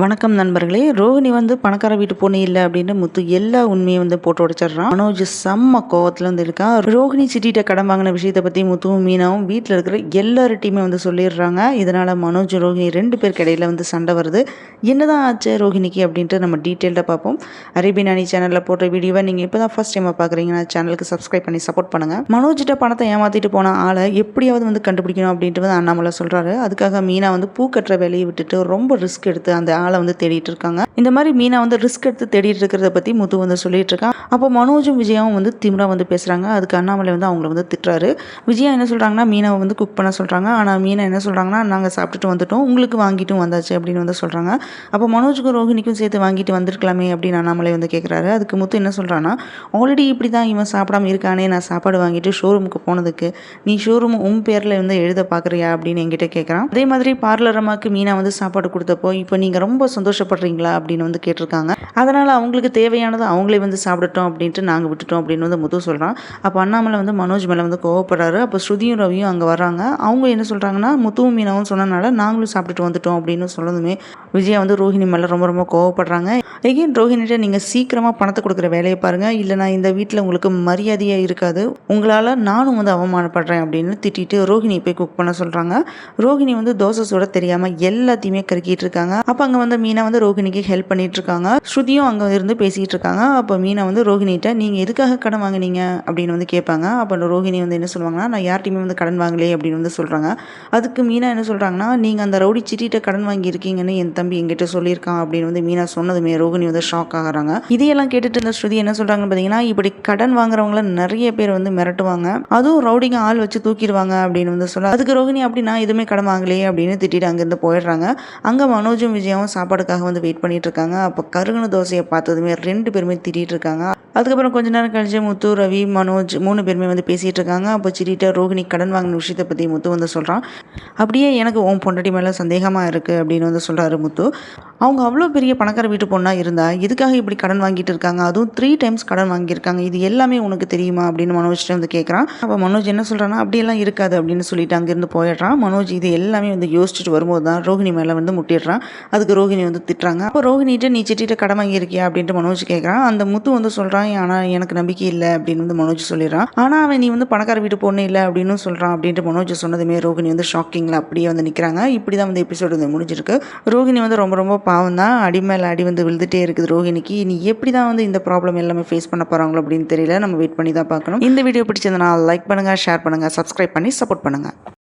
வணக்கம் நண்பர்களே. ரோஹிணி வந்து பணக்கார வீட்டு பொண்ணு இல்லை அப்படின்னு முத்து எல்லா உண்மையும் வந்து போட்டு உடைச்சிடுறான். மனோஜ் செம்ம கோவத்துல வந்து இருக்கான் ரோஹிணி சிட்டிகிட்ட கடன் வாங்கின விஷயத்தை பற்றி முத்துவும் மீனாவும் வீட்டில் இருக்கிற எல்லார்ட்டையுமே வந்து சொல்லிடுறாங்க. இதனால் மனோஜ் ரோஹிணி ரெண்டு பேருக்கு இடையில வந்து சண்டை வருது. என்னதான் ஆச்சு ரோஹிணிக்கு அப்படின்ட்டு நம்ம டீட்டெயில்டாக பார்ப்போம். அரேபியன் சேனலில் போட்ட வீடியோவை நீங்கள் இப்போ தான் ஃபஸ்ட் டைமாக பார்க்குறீங்கன்னா சேனலுக்கு சப்ஸ்கிரைப் பண்ணி சப்போர்ட் பண்ணுங்கள் மனோஜிட்ட பணத்தை ஏமாற்றிட்டு போன ஆளை எப்படியாவது வந்து கண்டுபிடிக்கணும் அப்படின்ட்டு வந்து அண்ணாமலை சொல்கிறாரு அதுக்காக மீனா வந்து பூ கட்டுற வேலையை விட்டுட்டு ரொம்ப ரிஸ்க் எடுத்து அந்த ஆளை வந்து தேடிட்டு இருக்காங்க இந்த மாதிரி மீனா வந்து ரிஸ்க் எடுத்து தேடிட்டு இருக்கிறத பற்றி முத்து வந்து சொல்லிட்டு இருக்கான் அப்போ மனோஜும் விஜயாவும் வந்து திமிரா வந்து பேசுகிறாங்க அதுக்கு அண்ணாமலை வந்து அவங்கள வந்து திட்டுறாரு. விஜயா என்ன சொல்கிறாங்கன்னா மீனாவை வந்து குக் பண்ண சொல்கிறாங்க ஆனால் மீனா என்ன சொல்கிறாங்கன்னா நாங்கள் சாப்பிட்டுட்டு வந்துட்டோம். உங்களுக்கு வாங்கிட்டும் வந்தாச்சு அப்படின்னு வந்து சொல்கிறாங்க அப்போ மனோஜுக்கும் ரோஹிணிக்கும் சேர்த்து வாங்கிட்டு வந்திருக்கலாமே அப்படின்னு அண்ணாமலை வந்து கேட்குறாரு அதுக்கு முத்து என்ன சொல்கிறான்னா ஆல்ரெடி இப்படி தான் இவன் சாப்பிடாம இருக்கானே. நான் சாப்பாடு வாங்கிட்டு ஷோரூமுக்கு போனதுக்கு. நீ ஷோரூம் உன் பேரில் வந்து எழுத பார்க்குறியா அப்படின்னு என்கிட்ட கேட்குறான் அதே மாதிரி பார்லர் அம்மாவுக்கு மீனா வந்து சாப்பாடு கொடுத்தப்போ இப்போ நீங்கள் ரொம்ப ரொம்ப சந்தோஷப்படுறீங்களா அப்படின்னு வந்து கேட்டிருக்காங்க. அதனால் அவங்களுக்கு தேவையானது அவங்களே வந்து சாப்பிடட்டும் அப்படின்ட்டு நாங்கள் விட்டுட்டோம் அப்படின்னு வந்து முது சொல்கிறான் அப்போ அண்ணாமலை வந்து மனோஜ் மேலே வந்து கோவப்படுறாரு. அப்போ ஸ்ருதியும் ரவியும் அங்கே வர்றாங்க. அவங்க என்ன சொல்கிறாங்கன்னா முத்துவும் மீனாவும் சொன்னனால நாங்களும் சாப்பிட்டுட்டு வந்துட்டோம் அப்படின்னு சொன்னதுமே விஜயா வந்து ரோஹிணி மேலே ரொம்ப ரொம்ப கோவப்படுறாங்க. எகெயின் ரோஹிணிட்ட நீங்கள் சீக்கிரமாக பணத்தை கொடுக்குற வேலையை பாருங்கள் இல்லைனா இந்த வீட்டில் உங்களுக்கு மரியாதையாக இருக்காது. உங்களால் நானும் வந்து அவமானப்படுறேன் அப்படின்னு திட்டிட்டு ரோஹிணி போய் குக் பண்ண சொல்கிறாங்க ரோஹிணி வந்து தோசை சுட தெரியாமல் எல்லாத்தையுமே கருக்கிட்டு இருக்காங்க. அப்போ அங்கே வந்து மீனா வந்து ரோஹிணிக்கு ஹெல்ப் பண்ணிட்டு இருக்காங்க. ஸ்ருதியும் அங்கே இருந்து பேசிகிட்டு இருக்காங்க. அப்போ மீனா வந்து ரோஹிணிகிட்ட நீங்கள் எதுக்காக கடன் வாங்குனீங்க? அப்படின்னு வந்து கேட்பாங்க. அப்போ ரோஹிணி வந்து என்ன சொல்லுவாங்கன்னா நான் யார்ட்டையுமே வந்து கடன் வாங்கலையே அப்படின்னு வந்து சொல்கிறாங்க அதுக்கு மீனா என்ன சொல்கிறாங்கன்னா நீங்கள் அந்த ரவுடி சிட்டிகிட்ட கடன் வாங்கியிருக்கீங்கன்னு என் தம்பி என்கிட்ட சொல்லியிருக்கான் அப்படின்னு வந்து மீனா சொன்னதுமே ரோகிணி வந்து ஷாக் ஆகுறாங்க. இதையெல்லாம் கேட்டுட்டு இருந்த ஸ்ருதி என்ன சொல்கிறாங்கன்னு பார்த்தீங்கன்னா இப்படி கடன் வாங்குறவங்கள நிறைய பேர் வந்து மிரட்டுவாங்க. அதுவும் ரவுடிங்க ஆள் வச்சு தூக்கிடுவாங்க அப்படின்னு வந்து சொல்ல அதுக்கு ரோகிணி அப்படி நான் எதுவுமே கடன் வாங்கலையே அப்படின்னு திட்டிட்டு அங்கேருந்து போயிடுறாங்க. அங்கே மனோஜும் விஜயாவும் சாப்பாடுக்காக வந்து வெயிட் பண்ணிட்டு இருக்காங்க. அப்போ கருகுன தோசையை பார்த்ததுமே ரெண்டு பேருமே திட்டிட்டு இருக்காங்க. அதுக்கப்புறம் கொஞ்ச நேரம் கழிச்சு முத்து ரவி மனோஜ் மூணு பேருமே வந்து பேசிகிட்டு இருக்காங்க. அப்போ சிரிட்ட ரோஹிணி கடன் வாங்கின விஷயத்தை பற்றி முத்து வந்து சொல்கிறான் அப்படியே எனக்கு உன் பொண்டாட்டி மேலே சந்தேகமாக இருக்குது அப்படின்னு வந்து சொல்கிறாரு முத்து. அவங்க அவ்வளோ பெரிய பணக்கார வீட்டு பொண்ணாக இருந்தா எதுக்காக இப்படி கடன் வாங்கிட்டு இருக்காங்க? அதுவும் த்ரீ டைம்ஸ் கடன் வாங்கியிருக்காங்க. இது எல்லாமே உனக்கு தெரியுமா? அப்படின்னு மனோஜ்கிட்ட வந்து கேட்குறான் அப்போ மனோஜ் என்ன சொல்கிறான்னா அப்படியெல்லாம் இருக்காது அப்படின்னு சொல்லிட்டு அங்கேருந்து போயிடுறான். மனோஜ் இது எல்லாமே வந்து யோசிச்சுட்டு வரும்போது தான் ரோஹிணி மேலே வந்து முட்டிடுறான். அதுக்கு ரோஹிணி வந்து திட்டுறாங்க. அப்போ ரோஹிணிகிட்ட நீ சிட்டிகிட்ட கடன் வாங்கியிருக்கியா? அப்படின்ட்டு மனோஜ் கேட்குறான் அந்த முத்து வந்து சொல்கிறான் ஆனால் எனக்கு நம்பிக்கை இல்லை அப்படின்னு வந்து மனோஜ் சொல்லிடுறான். ஆனால் அவன் நீ வந்து பணக்கார வீட்டு பொண்ணு இல்லை அப்படின்னு சொல்கிறான் அப்படின்ட்டு மனோஜ் சொன்னதுமே ரோகிணி வந்து ஷாக்கிங்கில் அப்படியே வந்து நிற்கிறாங்க இப்படி தான் வந்து எபிசோடு வந்து முடிஞ்சிருக்கு. ரோகிணி வந்து ரொம்ப ரொம்ப பாவம் தான் அடி மேலே அடி வந்து விழுந்துட்டே இருக்குது ரோகிணிக்கு. நீ எப்படி தான் வந்து இந்த ப்ராப்ளம் எல்லாமே ஃபேஸ் பண்ண போகிறாங்களோ அப்படின்னு தெரியல. நம்ம வெயிட் பண்ணி தான் பார்க்கணும். இந்த வீடியோ பிடிச்சதுனா லைக் பண்ணுங்கள் ஷேர் பண்ணுங்கள் சப்ஸ்கிரைப் பண்ணி சப்போர்ட் பண்ணுங்கள்